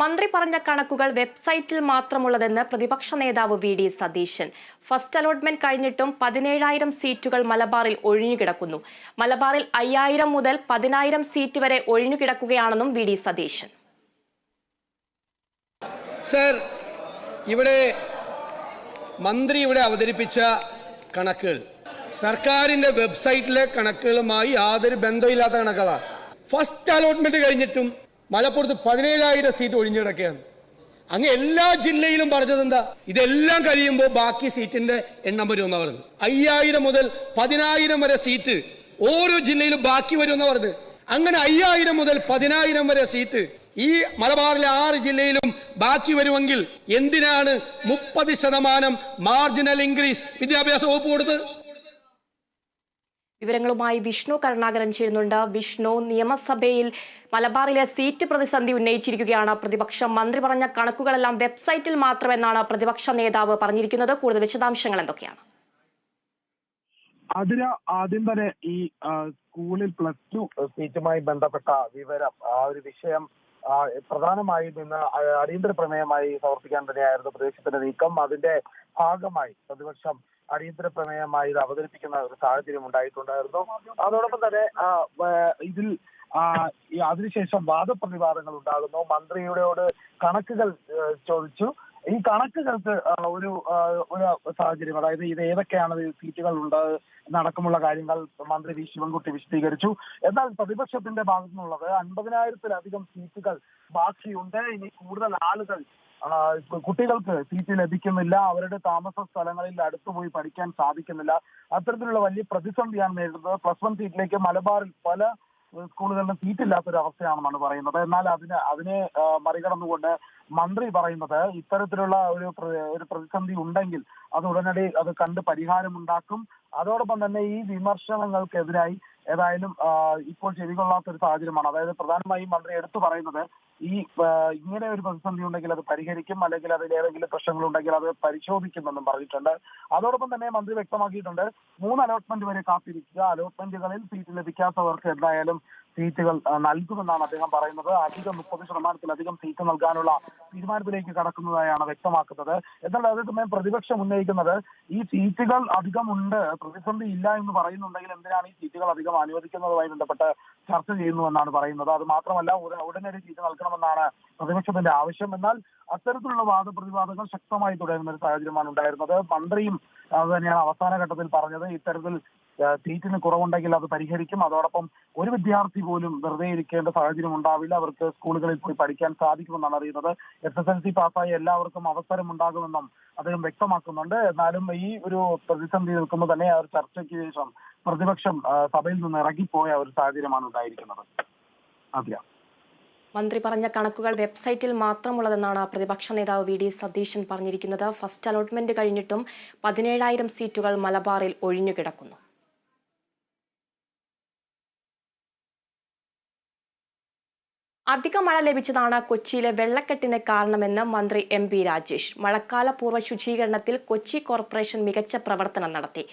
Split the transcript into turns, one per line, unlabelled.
മന്ത്രി പറഞ്ഞ കണക്കുകൾ വെബ്സൈറ്റിൽ മാത്രമുള്ളതെന്ന് പ്രതിപക്ഷ നേതാവ് V D Satheesan. First allotment കഴിഞ്ഞിട്ടും പതിനേഴായിരം സീറ്റുകൾ മലബാറിൽ ഒഴിഞ്ഞുകിടക്കുന്നു. മലബാറിൽ അയ്യായിരം മുതൽ പതിനായിരം സീറ്റ് വരെ ഒഴിഞ്ഞുകിടക്കുകയാണെന്നും വി ഡി സതീശൻ.
സർ ഇവിടെ മന്ത്രി ഇവിടെ അവതരിപ്പിച്ച കണക്കുകൾ. സർക്കാരിന്റെ വെബ്സൈറ്റിലെ കണക്കുകളുമായി യാതൊരു ബന്ധമില്ലാത്ത കണക്കുകളാണ്. ഫസ്റ്റ് അലോട്ട്മെന്റ് കഴിഞ്ഞിട്ടും മലപ്പുറത്ത് പതിനേഴായിരം സീറ്റ് ഒഴിഞ്ഞു കിടക്കുകയാണ് അങ്ങ് എല്ലാ ജില്ലയിലും പറഞ്ഞത് എന്താ? ഇതെല്ലാം കഴിയുമ്പോൾ ബാക്കി സീറ്റിന്റെ എണ്ണം വരുമെന്നാ പറഞ്ഞത്. അയ്യായിരം മുതൽ പതിനായിരം വരെ സീറ്റ് ഓരോ ജില്ലയിലും ബാക്കി വരുമെന്നാ പറഞ്ഞത്. അങ്ങനെ അയ്യായിരം മുതൽ പതിനായിരം വരെ സീറ്റ് ഈ മലബാറിലെ ആറ് ജില്ലയിലും ബാക്കി വരുമെങ്കിൽ എന്തിനാണ് മുപ്പത് ശതമാനം മാർജിനൽ ഇൻക്രീസ് വിദ്യാഭ്യാസ വകുപ്പ് കൊടുത്തത്?
വിവരങ്ങളുമായി വിഷ്ണു കരുണാകരൻ ചേരുന്നുണ്ട്. വിഷ്ണു നിയമസഭയിൽ മലബാറിലെ സീറ്റ് പ്രതിസന്ധി ഉന്നയിച്ചിരിക്കുകയാണ്. പ്രതിപക്ഷം മന്ത്രി പറഞ്ഞ കണക്കുകളെല്ലാം വെബ്സൈറ്റിൽ മാത്രമെന്നാണ് പ്രതിപക്ഷ നേതാവ് പറഞ്ഞിരിക്കുന്നത്. കൂടുതൽ വിശദാംശങ്ങൾ എന്തൊക്കെയാണ്?
അതിന് ആദ്യം തന്നെ ഈ സ്കൂളിൽ പ്ലസ് ടു സീറ്റുമായി ബന്ധപ്പെട്ട വിവരം ആ ഒരു വിഷയം പ്രധാനമായി നിന്ന് അടിയന്തര പ്രമേയമായി സമർപ്പിക്കാൻ തന്നെയായിരുന്നു പ്രതിപക്ഷത്തിന്റെ നീക്കം. അതിന്റെ ഭാഗമായി പ്രതിപക്ഷം അടിയന്തര പ്രമേയമായി ഇത് അവതരിപ്പിക്കുന്ന ഒരു സാഹചര്യം ഉണ്ടായിട്ടുണ്ടായിരുന്നു. അതോടൊപ്പം തന്നെ ഇതിൽ അതിനുശേഷം വാദപ്രതിവാദങ്ങൾ ഉണ്ടാകുന്നു. മന്ത്രിയോട് കണക്കുകൾ ചോദിച്ചു. ഈ കണക്കുകൾക്ക് ഒരു ഒരു സാഹചര്യം അതായത് ഇത് ഏതൊക്കെയാണ് സീറ്റുകൾ ഉണ്ട് എന്നടക്കമുള്ള കാര്യങ്ങൾ മന്ത്രി വി. ശിവൻകുട്ടി വിശദീകരിച്ചു. എന്നാൽ പ്രതിപക്ഷത്തിന്റെ ഭാഗത്തു നിന്നുള്ളത് അൻപതിനായിരത്തിലധികം സീറ്റുകൾ ബാക്കിയുണ്ട്. ഇനി കൂടുതൽ ആളുകൾ കുട്ടികൾക്ക് സീറ്റ് ലഭിക്കുന്നില്ല. അവരുടെ താമസ സ്ഥലങ്ങളിൽ അടുത്തുപോയി പഠിക്കാൻ സാധിക്കുന്നില്ല. അത്തരത്തിലുള്ള വലിയ പ്രതിസന്ധിയാണ് നേരിടുന്നത്. പ്ലസ് വൺ സീറ്റിലേക്ക് മലബാറിൽ പല സ്കൂളുകളിലും സീറ്റില്ലാത്തൊരു അവസ്ഥയാണെന്നാണ് പറയുന്നത്. എന്നാൽ അതിനെ അതിനെ മറികടന്നുകൊണ്ട് മന്ത്രി പറയുന്നത് ഇത്തരത്തിലുള്ള ഒരു ഒരു പ്രതിസന്ധി ഉണ്ടെങ്കിൽ അത് ഉടനടി അത് കണ്ട് പരിഹാരമുണ്ടാക്കും. അതോടൊപ്പം തന്നെ ഈ വിമർശനങ്ങൾക്കെതിരായി ഏതായാലും ഇപ്പോൾ ചെവികൊള്ളാത്ത ഒരു സാഹചര്യമാണ്. അതായത് പ്രധാനമായും മന്ത്രി എടുത്തു പറയുന്നത് ഈ ഇങ്ങനെ ഒരു പ്രതിസന്ധി ഉണ്ടെങ്കിൽ അത് പരിഹരിക്കും അല്ലെങ്കിൽ അതിൽ ഏതെങ്കിലും പ്രശ്നങ്ങൾ ഉണ്ടെങ്കിൽ അത് പരിശോധിക്കുമെന്നും പറഞ്ഞിട്ടുണ്ട്. അതോടൊപ്പം തന്നെ മന്ത്രി വ്യക്തമാക്കിയിട്ടുണ്ട് മൂന്ന് അലോട്ട്മെന്റ് വരെ കാത്തിരിക്കുക. അലോട്ട്മെന്റുകളിൽ സീറ്റ് ലഭിക്കാത്തവർക്ക് എന്തായാലും സീറ്റുകൾ നൽകുമെന്നാണ് അദ്ദേഹം പറയുന്നത്. അധികം മുപ്പത് ശതമാനത്തിലധികം സീറ്റ് നൽകാനുള്ള തീരുമാനത്തിലേക്ക് കടക്കുന്നതായാണ് വ്യക്തമാക്കുന്നത്. എന്നാൽ അതേസമയം പ്രതിപക്ഷം ഉന്നയിക്കുന്നത് ഈ സീറ്റുകൾ അധികമുണ്ട് പ്രതിസന്ധി ഇല്ല എന്ന് പറയുന്നുണ്ടെങ്കിൽ എന്തിനാണ് ഈ സീറ്റുകൾ അധികം അനുവദിക്കുന്നതുമായി ബന്ധപ്പെട്ട് ചർച്ച ചെയ്യുന്നുവെന്നാണ് പറയുന്നത്. അത് മാത്രമല്ല ഉട- ഉടനടി സീറ്റ് നൽകണമെന്നാണ് പ്രതിപക്ഷത്തിന്റെ ആവശ്യം. എന്നാൽ അത്തരത്തിലുള്ള വാദപ്രതിവാദങ്ങൾ ശക്തമായി തുടരുന്ന ഒരു സാഹചര്യമാണ് ഉണ്ടായിരുന്നത്. മന്ത്രിയും അത് തന്നെയാണ് അവസാന ഘട്ടത്തിൽ പറഞ്ഞത്. ഇത്തരത്തിൽ സീറ്റിന് കുറവുണ്ടെങ്കിൽ അത് പരിഹരിക്കും. അതോടൊപ്പം ഒരു വിദ്യാർത്ഥി പോലും വെറുതെ ഇരിക്കേണ്ട സാഹചര്യം ഉണ്ടാവില്ല. അവർക്ക് സ്കൂളുകളിൽ പോയി പഠിക്കാൻ സാധിക്കുമെന്നാണ് അറിയുന്നത്. എസ് എസ് എൽ സി പാസ്സായി എല്ലാവർക്കും അവസരം ഉണ്ടാകുമെന്നും അദ്ദേഹം വ്യക്തമാക്കുന്നുണ്ട്. എന്നാലും ഈ ഒരു പ്രതിസന്ധി നിൽക്കുമ്പോൾ തന്നെ ആ ഒരു ചർച്ചയ്ക്ക് ശേഷം പ്രതിപക്ഷം സഭയിൽ നിന്ന് ഇറങ്ങിപ്പോയ ഒരു സാഹചര്യമാണ് ഉണ്ടായിരിക്കുന്നത്. അതെയാ
മന്ത്രി പറഞ്ഞ കണക്കുകൾ വെബ്സൈറ്റിൽ മാത്രമുള്ളതെന്നാണ് പ്രതിപക്ഷ നേതാവ് വി ഡി സതീശൻ പറഞ്ഞിരിക്കുന്നത്. ഫസ്റ്റ് അലോട്ട്മെന്റ് കഴിഞ്ഞിട്ടും പതിനേഴായിരം സീറ്റുകൾ മലബാറിൽ ഒഴിഞ്ഞുകിടക്കുന്നു. അധിക മഴ ലഭിച്ചതാണ് കൊച്ചിയിലെ വെള്ളക്കെട്ടിന് കാരണമെന്ന് മന്ത്രി എം പി രാജേഷ്. മഴക്കാല പൂർവ ശുചീകരണത്തിൽ കൊച്ചി കോർപ്പറേഷൻ മികച്ച പ്രവർത്തനം നടത്തി.